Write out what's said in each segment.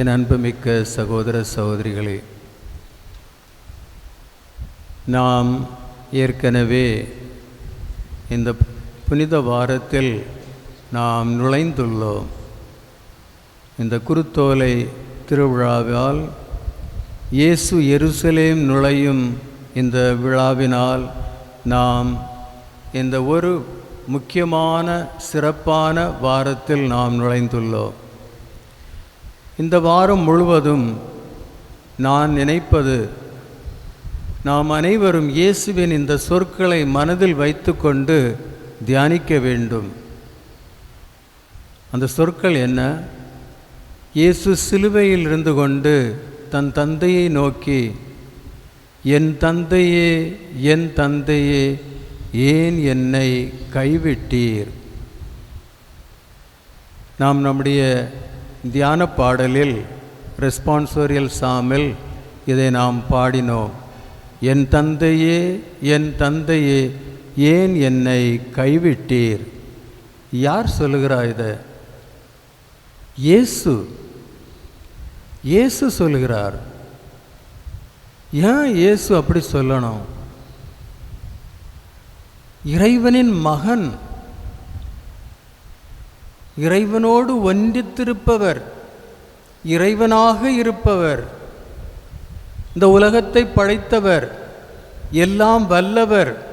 என் அன்புமிக்க சகோதர சகோதரிகளே நாம் ஏற்கனவே இந்த புனித வாரத்தில் நாம் நுழைந்துள்ளோம். இந்த குருத்தோலை திருவிழாவால் இயேசு எருசலேம் நுழையும் இந்த விழாவினால் நாம் இந்த ஒரு முக்கியமான சிறப்பான வாரத்தில் நாம் நுழைந்துள்ளோம். இந்த வாரம் முழுவதும் நான் நினைப்பது நாம் அனைவரும் இயேசுவின் இந்த சொற்களை மனதில் வைத்துக்கொண்டு தியானிக்க வேண்டும். அந்த சொற்கள் என்ன? இயேசு சிலுவையில் இருந்து கொண்டு தன் தந்தையை நோக்கி என் தந்தையே என் தந்தையே ஏன் என்னை கைவிட்டீர்? நாம் நம்முடைய தியான பாடலில் ரெஸ்பான்சோரியல் சாமில் இதை நாம் பாடினோம். என் தந்தையே என் தந்தையே ஏன் என்னை கைவிட்டீர்? யார் சொல்லுகிறா இதை? இயேசு. இயேசு சொல்லுகிறார். ஏன் இயேசு அப்படி சொல்லணும்? இறைவனின் மகன் இறைவனோடு ஒன்றித்திருப்பவர் இறைவனாக இருப்பவர் இந்த உலகத்தை படைத்தவர் எல்லாம் வல்லவர்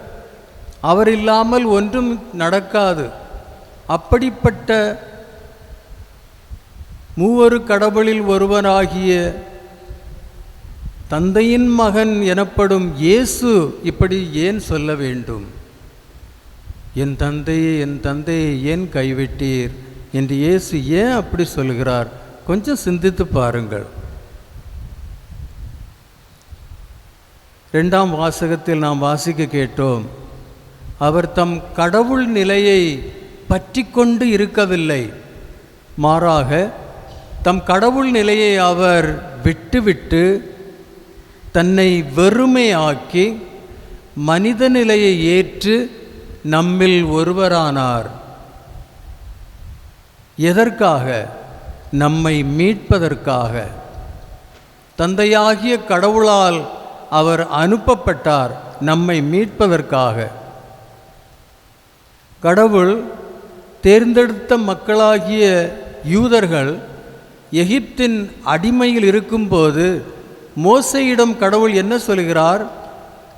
அவர் இல்லாமல் ஒன்றும் நடக்காது. அப்படிப்பட்ட மூவரு கடவுளில் ஒருவனாகிய தந்தையின் மகன் எனப்படும் இயேசு இப்படி ஏன் சொல்ல வேண்டும்? என் தந்தையை என் தந்தையை ஏன் கைவிட்டீர்? என்று இயேசு ஏன் அப்படி சொல்கிறார்? கொஞ்சம் சிந்தித்து பாருங்கள். ரெண்டாம் வாசகத்தில் நாம் வாசிக்க கேட்டோம் அவர் தம் கடவுள் நிலையை பற்றி கொண்டு இருக்கவில்லை. மாறாக தம் கடவுள் நிலையை அவர் விட்டுவிட்டு தன்னை வெறுமையாக்கி மனித நிலையை ஏற்று நம்மில் ஒருவரானார். எதற்காக? நம்மை மீட்பதற்காக. தந்தையாகிய கடவுளால் அவர் அனுப்பப்பட்டார் நம்மை மீட்பதற்காக. கடவுள் தேர்ந்தெடுத்த மக்களாகிய யூதர்கள் எகிப்தின் அடிமையில் இருக்கும்போது மோசையிடம் கடவுள் என்ன சொல்கிறார்?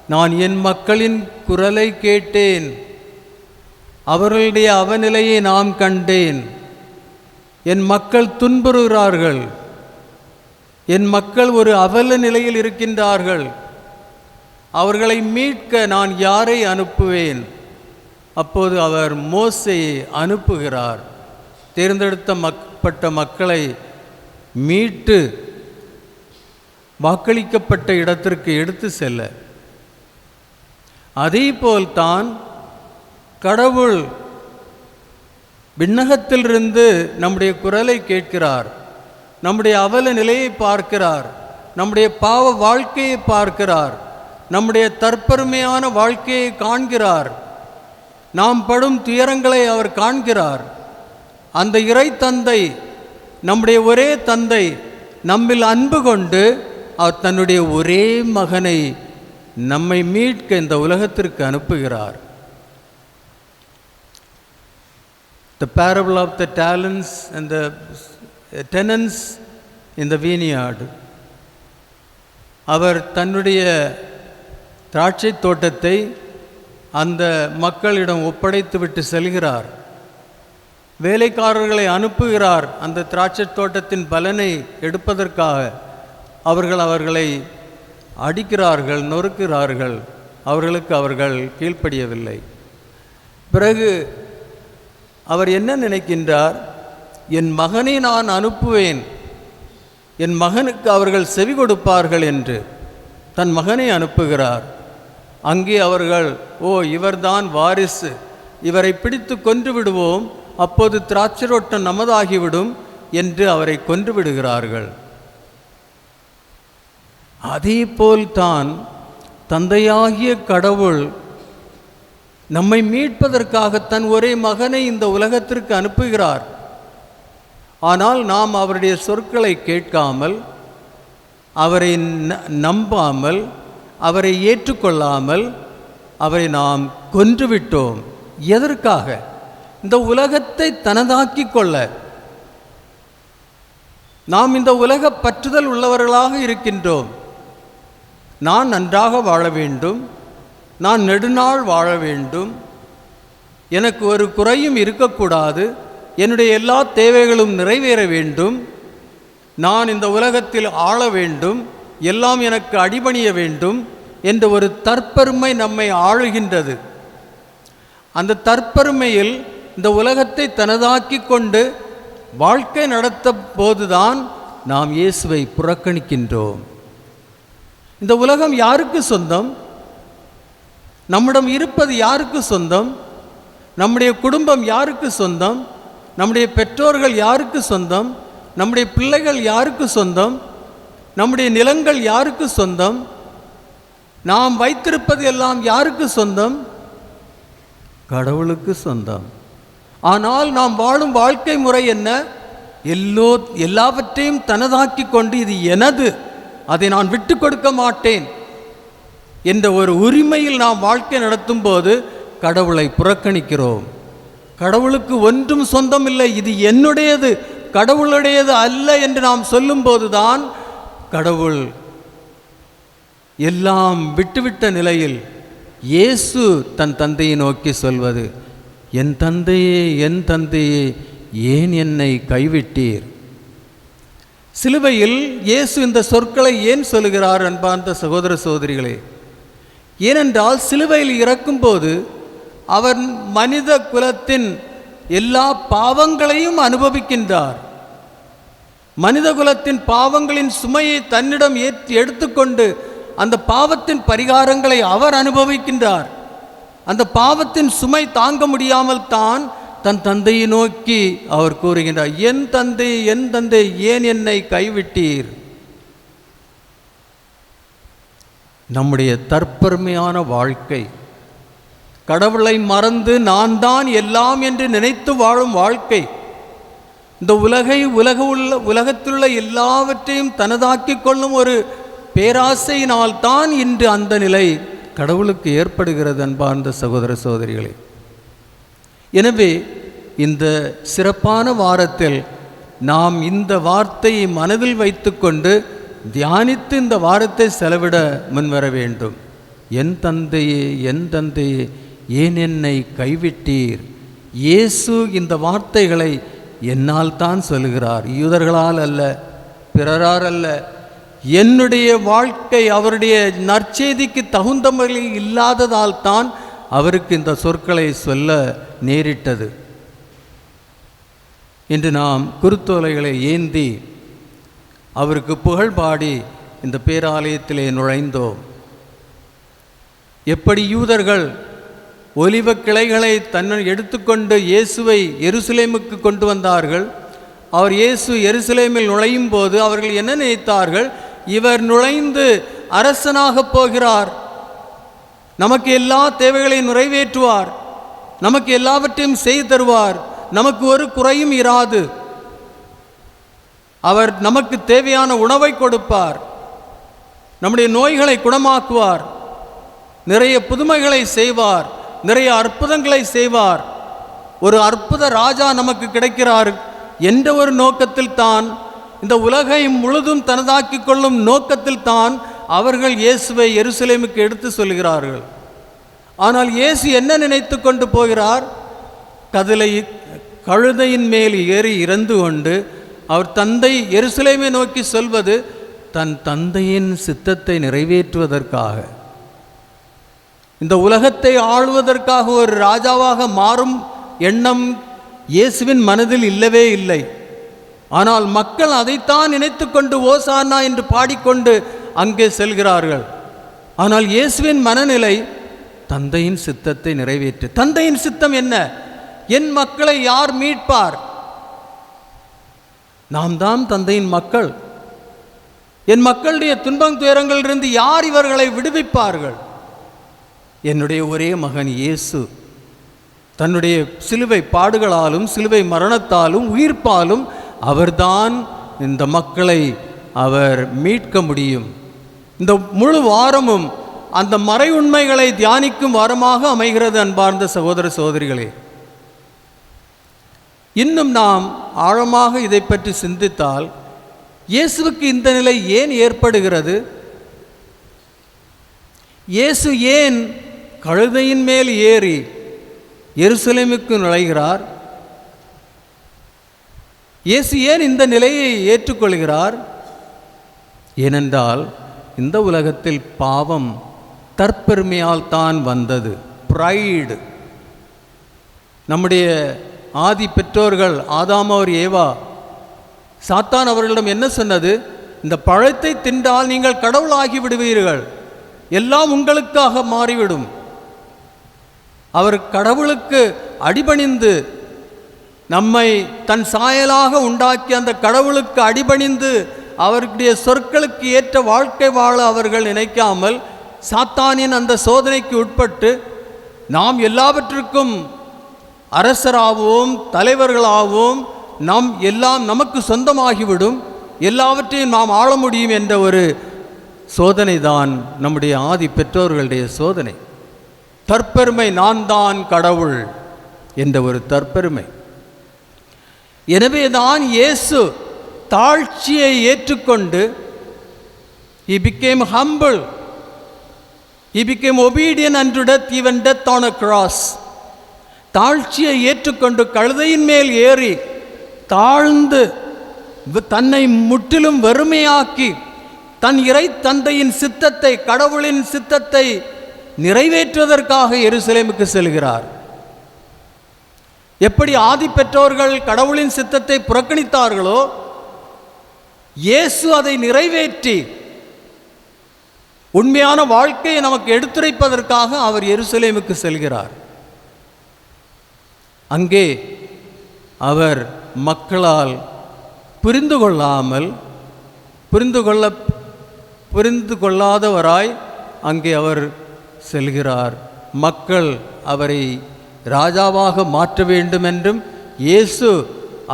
நான் என் மக்களின் குரலை கேட்டேன். அவர்களுடைய அவநிலையை நாம் கண்டேன். என் மக்கள் துன்புறுகிறார்கள். என் மக்கள் ஒரு அவல நிலையில் இருக்கின்றார்கள். அவர்களை மீட்க நான் யாரை அனுப்புவேன்? அப்போது அவர் மோசையை அனுப்புகிறார். தேர்ந்தெடுத்த மக்கப்பட்ட மக்களை மீட்டு வாக்களிக்கப்பட்ட இடத்திற்கு எடுத்து செல்ல. அதேபோல்தான் கடவுள் விண்ணகத்திலிருந்து நம்முடைய குரலை கேட்கிறார். நம்முடைய அவல நிலையை பார்க்கிறார். நம்முடைய பாவ வாழ்க்கையை பார்க்கிறார். நம்முடைய தற்பெருமையான வாழ்க்கையை காண்கிறார். நாம் படும் துயரங்களை அவர் காண்கிறார். அந்த இறை தந்தை நம்முடைய ஒரே தந்தை நம்மில் அன்பு கொண்டு அவர் தன்னுடைய ஒரே மகனை நம்மை மீட்க இந்த உலகத்திற்கு அனுப்புகிறார். The parable of the talents and the tenants in the vineyard. அவர் தன்னுடைய திராட்சை தோட்டத்தை அந்த மக்களிடம் ஒப்படைத்து விட்டு செல்கிறார். வேலைக்காரர்களை அனுப்புகிறார் அந்த திராட்சை தோட்டத்தின் பலனை எடுப்பதற்காக. அவர்கள் அவர்களை அடிக்கிறார்கள் நொறுக்கிறார்கள் அவர்களுக்கு அவர்கள் கீழ்ப்படியவில்லை. பிறகு அவர் என்ன நினைக்கின்றார்? என் மகனை நான் அனுப்புவேன். என் மகனுக்கு அவர்கள் செவி கொடுப்பார்கள் என்று தன் மகனை அனுப்புகிறார். அங்கே அவர்கள் ஓ இவர்தான் வாரிசு. இவரை பிடித்து கொன்று விடுவோம். அப்போது திராட்சரோட்டம் நமதாகிவிடும் என்று அவரை கொன்று விடுகிறார்கள். அதேபோல்தான் தந்தையாகிய கடவுள் நம்மை மீட்பதற்காக தன் ஒரே மகனை இந்த உலகத்திற்கு அனுப்புகிறார். ஆனால் நாம் அவருடைய சொற்களை கேட்காமல் அவரை ந- நம்பாமல் அவரை ஏற்றுக்கொள்ளாமல் அவரை நாம் கொன்றுவிட்டோம். எதற்காக? இந்த உலகத்தை தனதாக்கிக் கொள்ள. நாம் இந்த உலக பற்றுதல் உள்ளவர்களாக இருக்கின்றோம். நான் நன்றாக வாழ வேண்டும். நான் நெடுநாள் வாழ வேண்டும். எனக்கு ஒரு குறையும் இருக்கக்கூடாது. என்னுடைய எல்லா தேவைகளும் நிறைவேற வேண்டும். நான் இந்த உலகத்தில் ஆள வேண்டும். எல்லாம் எனக்கு அடிபணிய வேண்டும் என்ற ஒரு தற்பெருமை நம்மை ஆளுகின்றது. அந்த தற்பெருமையில் இந்த உலகத்தை தனதாக்கி கொண்டு வாழ்க்கை நடத்த போதுதான் நாம் இயேசுவை புறக்கணிக்கின்றோம். இந்த உலகம் யாருக்கு சொந்தம்? நம்மிடம் இருப்பது யாருக்கு சொந்தம்? நம்முடைய குடும்பம் யாருக்கு சொந்தம்? நம்முடைய பெற்றோர்கள் யாருக்கு சொந்தம்? நம்முடைய பிள்ளைகள் யாருக்கு சொந்தம்? நம்முடைய நிலங்கள் யாருக்கு சொந்தம்? நாம் வைத்திருப்பது எல்லாம் யாருக்கு சொந்தம்? கடவுளுக்கு சொந்தம். ஆனால் நாம் வாழும் வாழ்க்கை முறை என்ன? எல்லோ எல்லாவற்றையும் தனதாக்கி கொண்டு இது எனது. அதை நான் விட்டு கொடுக்க மாட்டேன். என்ற ஒரு உரிமையில் நாம் வாழ்க்கை நடத்தும் போது கடவுளை புறக்கணிக்கிறோம். கடவுளுக்கு ஒன்றும் சொந்தம் இல்லை இது என்னுடையது கடவுளுடையது அல்ல என்று நாம் சொல்லும்போதுதான் கடவுள் எல்லாம் விட்டுவிட்ட நிலையில் இயேசு தன் தந்தையை நோக்கி சொல்வது என் தந்தையே என் தந்தையே ஏன் என்னை கைவிட்டீர்? சிலுவையில் இயேசு இந்த சொற்களை ஏன் சொல்லுகிறார் அன்பார்ந்த சகோதர சகோதரிகளே ஏனென்றால் சிலுவையில் இறக்கும்போது அவர் மனித குலத்தின் எல்லா பாவங்களையும் அனுபவிக்கின்றார். மனித குலத்தின் பாவங்களின் சுமையை தன்னிடம் ஏற்றி எடுத்துக்கொண்டு அந்த பாவத்தின் பரிகாரங்களை அவர் அனுபவிக்கின்றார். அந்த பாவத்தின் சுமை தாங்க முடியாமல் தான் தன் தந்தையை நோக்கி அவர் கூறுகின்றார் என் தந்தை என் தந்தை ஏன் என்னை கைவிட்டீர்? நம்முடைய தற்பெருமையான வாழ்க்கை. கடவுளை மறந்து நான் தான் எல்லாம் என்று நினைத்து வாழும் வாழ்க்கை. இந்த உலகை உலக உள்ள உலகத்திலுள்ள எல்லாவற்றையும் தனதாக்கிக் கொள்ளும் ஒரு பேராசையினால் தான் இன்று அந்த நிலை கடவுளுக்கு ஏற்படுகிறது அன்பார்ந்த சகோதர சகோதரிகளே. எனவே இந்த சிறப்பான வாரத்தில் நாம் இந்த வார்த்தையை மனதில் வைத்துக்கொண்டு தியானித்து இந்த வாரத்தை செலவிட முன்வர வேண்டும். என் தந்தையே என் தந்தையே ஏன் என்னை கைவிட்டீர்? இயேசு இந்த வார்த்தைகளை என்னால் தான் சொல்லுகிறார். யூதர்களால் அல்ல பிறரால் அல்ல. என்னுடைய வாழ்க்கை அவருடைய நற்செய்திக்கு தகுந்த முறையில் இல்லாததால் தான் அவருக்கு இந்த சொற்களை சொல்ல நேரிட்டது. இன்று நாம் குருத்தோலைகளை ஏந்தி அவருக்கு புகழ் பாடி இந்த பேராலயத்திலே நுழைந்தோம். எப்படி யூதர்கள் ஒலிவ கிளைகளை தன்னை எடுத்துக்கொண்டு இயேசுவை எருசலேமுக்கு கொண்டு வந்தார்கள் அவர் இயேசு எருசலேமில் நுழையும் போது அவர்கள் என்ன நினைத்தார்கள்? இவர் நுழைந்து அரசனாகப் போகிறார். நமக்கு எல்லா தேவைகளையும் நிறைவேற்றுவார். நமக்கு எல்லாவற்றையும் செய்து தருவார். நமக்கு ஒரு குறையும் இராது. அவர் நமக்கு தேவையான உணவை கொடுப்பார். நம்முடைய நோய்களை குணமாக்குவார். நிறைய புதுமைகளை செய்வார். நிறைய அற்புதங்களை செய்வார். ஒரு அற்புத ராஜா நமக்கு கிடைக்கிறார் என்ற ஒரு நோக்கத்தில் தான் இந்த உலகை முழுதும் தனதாக்கி கொள்ளும் நோக்கத்தில் தான் அவர்கள் இயேசுவை எருசலேமுக்கு எடுத்து சொல்கிறார்கள். ஆனால் இயேசு என்ன நினைத்து கொண்டு போகிறார்? கதிலை கழுதையின் மேல் ஏறி இறந்து கொண்டு அவர் தந்தை எருசலேமை நோக்கி சொல்வது தன் தந்தையின் சித்தத்தை நிறைவேற்றுவதற்காக. இந்த உலகத்தை ஆளுவதற்காக ஒரு ராஜாவாக மாறும் எண்ணம் இயேசுவின் மனதில் இல்லவே இல்லை. ஆனால் மக்கள் அதைத்தான் நினைத்து கொண்டு ஓசானா என்று பாடிக்கொண்டு அங்கே செல்கிறார்கள். ஆனால் இயேசுவின் மனநிலை தந்தையின் சித்தத்தை நிறைவேற்று. தந்தையின் சித்தம் என்ன? என் மக்களை யார் மீட்பார்? நாம் தான் தந்தையின் மக்கள். என் மக்களுடைய துன்பம் துயரங்களிலிருந்து யார் இவர்களை விடுவிப்பார்கள்? என்னுடைய ஒரே மகன் இயேசு. தன்னுடைய சிலுவை பாடுகளாலும் சிலுவை மரணத்தாலும் உயிர்ப்பாலும் அவர்தான் இந்த மக்களை அவர் மீட்க முடியும். இந்த முழு வாரமும் அந்த மறை உண்மைகளை தியானிக்கும் வாரமாக அமைகிறது அன்பார்ந்த சகோதர சகோதரிகளே. இன்னும் நாம் ஆழமாக இதை பற்றி சிந்தித்தால் இயேசுவுக்கு இந்த நிலை ஏன் ஏற்படுகிறது? இயேசு ஏன் கழுதையின் மேல் ஏறி எருசலேமுக்கு நுழைகிறார்? இயேசு ஏன் இந்த நிலையை ஏற்றுக்கொள்கிறார்? ஏனென்றால் இந்த உலகத்தில் பாவம் தற்பெருமையால் தான் வந்தது. ப்ரைடு நம்முடைய ஆதி பெற்றோர்கள் ஆதாம் ஏவா. சாத்தான் அவர்களிடம் என்ன சொன்னது? இந்த பழத்தை தின்றால் நீங்கள் கடவுளாகி விடுவீர்கள். எல்லாம் உங்களுக்காக மாறிவிடும். அவர் கடவுளுக்கு அடிபணிந்து நம்மை தன் சாயலாக உண்டாக்கி அந்த கடவுளுக்கு அடிபணிந்து அவருடைய சொற்களுக்கு ஏற்ற வாழ்க்கை வாழ அவர்கள் நினைக்காமல் சாத்தானின் அந்த சோதனைக்கு உட்பட்டு நாம் எல்லாவற்றிற்கும் அரசராகவும் தலைவர்களாகவும் நாம் எல்லாம் நமக்கு சொந்தமாகிவிடும். எல்லாவற்றையும் நாம் ஆள முடியும் என்ற ஒரு சோதனை தான் நம்முடைய ஆதி பெற்றோர்களுடைய சோதனை. தற்பெருமை நான் தான் கடவுள் என்ற ஒரு தற்பெருமை. எனவே தான் இயேசு தாழ்ச்சியை ஏற்றுக்கொண்டு he became humble he became obedient unto death even death on a cross தாழ்ச்சியை ஏற்றுக்கொண்டு கழுதையின் மேல் ஏறி தாழ்ந்து தன்னை முற்றிலும் வெறுமையாக்கி தன் இறை தந்தையின் சித்தத்தை கடவுளின் சித்தத்தை நிறைவேற்றுவதற்காக எருசலேமுக்கு செல்கிறார். எப்படி ஆதி பெற்றோர்கள் கடவுளின் சித்தத்தை புறக்கணித்தார்களோ இயேசு அதை நிறைவேற்றி உண்மையான வாழ்க்கையை நமக்கு எடுத்துரைப்பதற்காக அவர் எருசலேமுக்கு செல்கிறார். அங்கே அவர் மக்களால் புரிந்து கொள்ளாமல் புரிந்து கொள்ள புரிந்து கொள்ளாதவராய் அங்கே அவர் செல்கிறார். மக்கள் அவரை ராஜாவாக மாற்ற வேண்டும் என்றும் இயேசு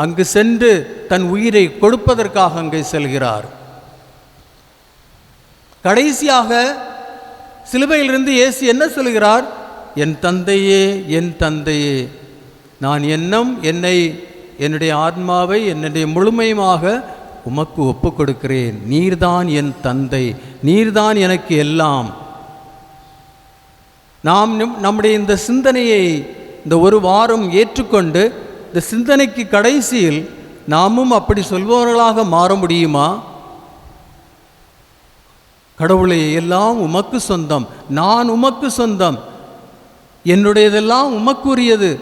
அங்கு சென்று தன் உயிரை கொடுப்பதற்காக அங்கே செல்கிறார். கடைசியாக சிலுவையிலிருந்து இயேசு என்ன சொல்கிறார்? என் தந்தையே என் தந்தையே நான் எண்ணம் என்னை என்னுடைய ஆத்மாவை என்னுடைய முழுமையுமாக உமக்கு ஒப்புக் கொடுக்கிறேன் நீர்தான் என் தந்தை நீர்தான் எனக்கு எல்லாம். நாம் நம்- நம்முடைய இந்த சிந்தனையை இந்த ஒரு வாரம் ஏற்றுக்கொண்டு இந்த சிந்தனைக்கு கடைசியில் நாமும் அப்படி சொல்பவர்களாக மாற முடியுமா? கடவுளை எல்லாம் உமக்கு சொந்தம். நான் உமக்கு சொந்தம். என்னுடையதெல்லாம் உமக்குரியது.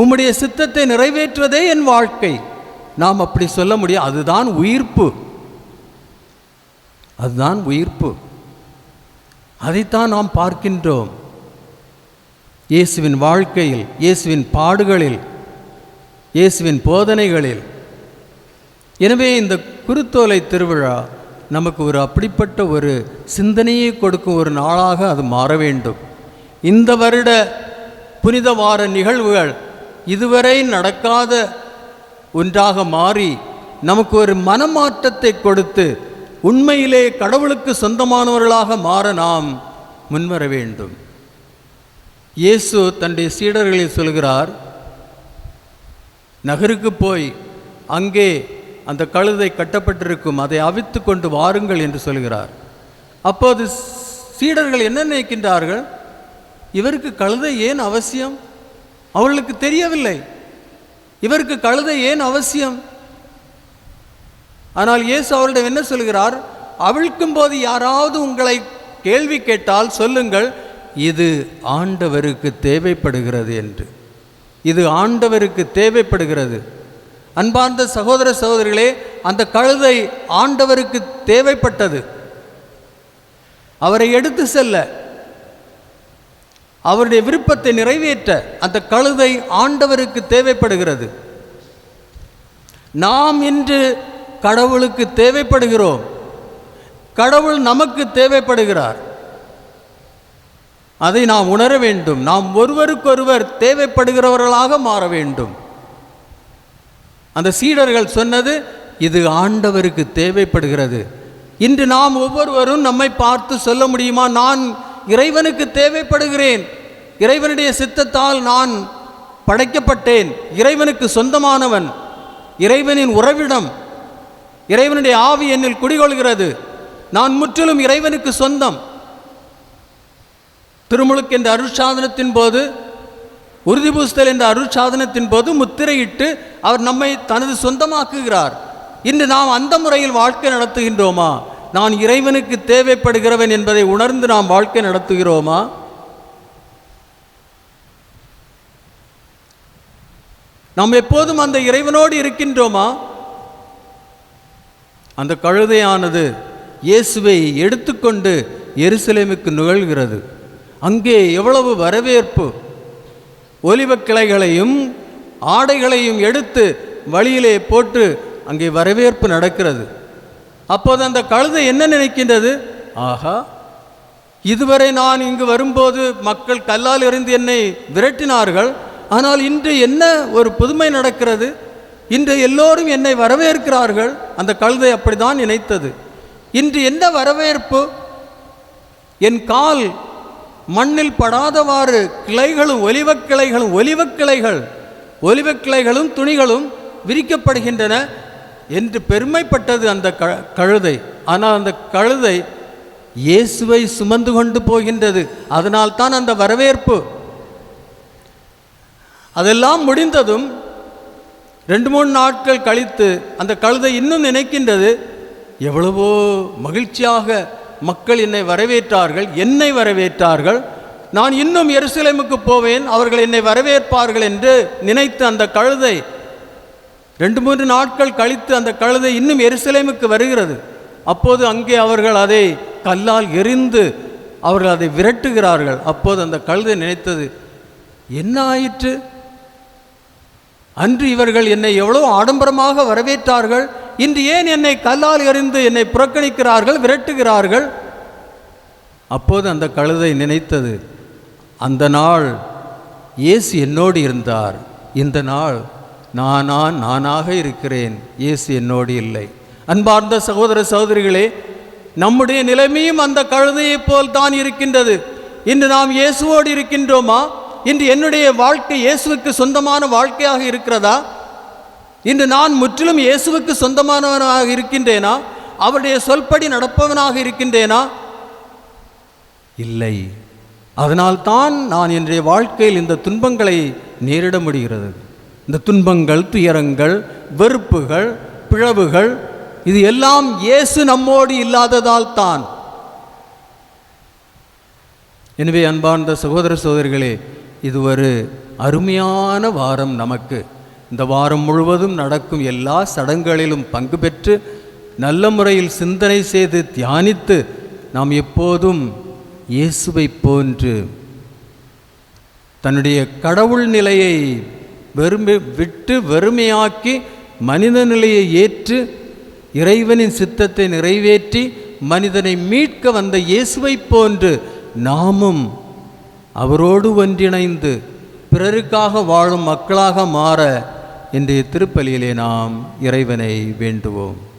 உம்முடைய சித்தத்தை நிறைவேற்றுவதே என் வாழ்க்கை. நாம் அப்படி சொல்ல முடியும் அதுதான் உயிர்ப்பு. அதுதான் உயிர்ப்பு. அதைத்தான் நாம் பார்க்கின்றோம். இயேசுவின் வாழ்க்கையில் இயேசுவின் பாடுகளில் இயேசுவின் போதனைகளில். எனவே இந்த குருத்தோலை திருவிழா நமக்கு ஒரு அப்படிப்பட்ட ஒரு சிந்தனையை கொடுக்கும் ஒரு நாளாக அது மாற வேண்டும். இந்த வருட புனித வார நிகழ்வுகள் இதுவரை நடக்காத ஒன்றாக மாறி நமக்கு ஒரு மனமாற்றத்தை கொடுத்து உண்மையிலே கடவுளுக்கு சொந்தமானவர்களாக மாற நாம் முன்வர வேண்டும். இயேசு தன்னுடைய சீடர்களை சொல்கிறார் நகருக்கு போய் அங்கே அந்த கழுதை கட்டப்பட்டிருக்கும் அதை அவித்து கொண்டு வாருங்கள் என்று சொல்கிறார். அப்போது சீடர்கள் என்ன நினைக்கின்றார்கள்? இவருக்கு கழுதை ஏன் அவசியம்? அவர்களுக்கு தெரியவில்லை. இவருக்கு கழுதை ஏன் அவசியம்? ஆனால் இயேசு அவரிடம் என்ன சொல்கிறார்? அவிழ்க்கும் போது யாராவது உங்களை கேள்வி கேட்டால் சொல்லுங்கள் இது ஆண்டவருக்கு தேவைப்படுகிறது என்று. இது ஆண்டவருக்கு தேவைப்படுகிறது. அன்பார்ந்த சகோதர சகோதரிகளே அந்த கழுதை ஆண்டவருக்கு தேவைப்பட்டது. அவரை எடுத்து செல்ல அவருடைய விருப்பத்தை நிறைவேற்ற அந்த கழுதை ஆண்டவருக்கு தேவைப்படுகிறது. நாம் இன்று கடவுளுக்கு தேவைப்படுகிறோம். கடவுள் நமக்கு தேவைப்படுகிறார். அதை நாம் உணர வேண்டும். நாம் ஒருவருக்கொருவர் தேவைப்படுகிறவர்களாக மாற வேண்டும். அந்த சீடர்கள் சொன்னது இது ஆண்டவருக்கு தேவைப்படுகிறது. இன்று நாம் ஒவ்வொருவரும் நம்மை பார்த்து சொல்ல முடியுமா? நான் இறைவனுக்கு தேவைப்படுகிறேன். இறைவனுடைய சித்தத்தால் நான் படைக்கப்பட்டேன். இறைவனுக்கு சொந்தமானவன். இறைவனின் உறவிடம். இறைவனுடைய ஆவி என்னில் குடிகொள்கிறது. நான் முற்றிலும் இறைவனுக்கு சொந்தம். திருமுழுக்கு என்ற அருட்சாதனத்தின் போது உறுதிபூசுதல் என்ற அருட்சாதனத்தின் போது முத்திரையிட்டு அவர் நம்மை தனது சொந்தமாக்குகிறார். இன்று நாம் அந்த முறையில் வாழ்க்கை நடத்துகின்றோமா? நான் இறைவனுக்கு தேவைப்படுகிறவன் என்பதை உணர்ந்து நாம் வாழ்க்கை நடத்துகிறோமா? நாம் எப்போதும் அந்த இறைவனோடு இருக்கின்றோமா? அந்த கழுதையானது இயேசுவை எடுத்துக்கொண்டு எருசலேமுக்கு நிகழ்கிறது. அங்கே எவ்வளவு வரவேற்பு. ஒலிவக் கிளைகளையும் ஆடைகளையும் எடுத்து வழியிலே போட்டு அங்கே வரவேற்பு நடக்கிறது. அப்போது அந்த கழுதை என்ன நினைக்கின்றது? ஆஹா இதுவரை நான் இங்கு வரும்போது மக்கள் கல்லால் எறிந்து என்னை விரட்டினார்கள். ஆனால் இன்று என்ன ஒரு புதுமை நடக்கிறது? இன்று எல்லோரும் என்னை வரவேற்கிறார்கள். அந்த கழுதை அப்படிதான் நினைத்தது. இன்று என்ன வரவேற்பு? என் கால் மண்ணில் படாதவாறு கிளைகளும் ஒலிவக் கிளைகளும் ஒலிவக் கிளைகள் ஒலிவக் கிளைகளும் துணிகளும் விரிக்கப்படுகின்றன. என்று பெருமைப்பட்டது அந்த க கழுதை. ஆனால் அந்த கழுதை இயேசுவை சுமந்து கொண்டு போகின்றது. அதனால்தான் அந்த வரவேற்பு. அதெல்லாம் முடிந்ததும் ரெண்டு மூணு நாட்கள் கழித்து அந்த கழுதை இன்னும் நினைக்கின்றது எவ்வளவோ மகிழ்ச்சியாக மக்கள் என்னை வரவேற்றார்கள் என்னை வரவேற்றார்கள். நான் இன்னும் எருசலேமுக்கு போவேன் அவர்கள் என்னை வரவேற்பார்கள் என்று நினைத்து அந்த கழுதை ரெண்டு மூன்று நாட்கள் கழித்து அந்த கழுதை இன்னும் எருசலேமுக்கு வருகிறது. அப்போது அங்கே அவர்கள் அதை கல்லால் எறிந்து அவர்கள் அதை விரட்டுகிறார்கள். அப்போது அந்த கழுதை நினைத்தது என்ன ஆயிற்று? அன்று இவர்கள் என்னை எவ்வளோ ஆடம்பரமாக வரவேற்றார்கள். இன்று ஏன் என்னை கல்லால் எறிந்து என்னை புறக்கணிக்கிறார்கள் விரட்டுகிறார்கள்? அப்போது அந்த கழுதை நினைத்தது அந்த நாள் இயேசு என்னோடு இருந்தார். இந்த நாள் நானா நானாக இருக்கிறேன். இயேசு என்னோடு இல்லை. அன்பார்ந்த சகோதர சகோதரிகளே நம்முடைய நிலைமையும் அந்த கழுதையைப் போல் தான் இருக்கின்றது. இன்று நாம் இயேசுவோடு இருக்கின்றோமா? இன்று என்னுடைய வாழ்க்கை இயேசுவுக்கு சொந்தமான வாழ்க்கையாக இருக்கிறதா? இன்று நான் முற்றிலும் இயேசுவுக்கு சொந்தமானவனாக இருக்கின்றேனா? அவருடைய சொல்படி நடப்பவனாக இருக்கின்றேனா? இல்லை. அதனால்தான் நான் இன்றைய வாழ்க்கையில் இந்த துன்பங்களை நேரிட முடிகிறது. இந்த துன்பங்கள் துயரங்கள் வெறுப்புகள் பிளவுகள் இது எல்லாம் இயேசு நம்மோடு இல்லாததால் தான். எனவே அன்பார்ந்த சகோதர சகோதரிகளே இது ஒரு அருமையான வாரம் நமக்கு. இந்த வாரம் முழுவதும் நடக்கும் எல்லா சடங்குகளிலும் பங்கு பெற்று நல்ல முறையில் சிந்தனை செய்து தியானித்து நாம் எப்போதும் இயேசுவை போன்று தன்னுடைய கடவுள் நிலையை வெறுமை விட்டு வெறுமையாக்கி மனித நிலையை ஏற்று இறைவனின் சித்தத்தை நிறைவேற்றி மனிதனை மீட்க வந்த இயேசுவைப் போன்று நாமும் அவரோடு ஒன்றிணைந்து பிறருக்காக வாழும் மக்களாக மாற இன்றைய திருப்பலியிலே நாம் இறைவனை வேண்டுவோம்.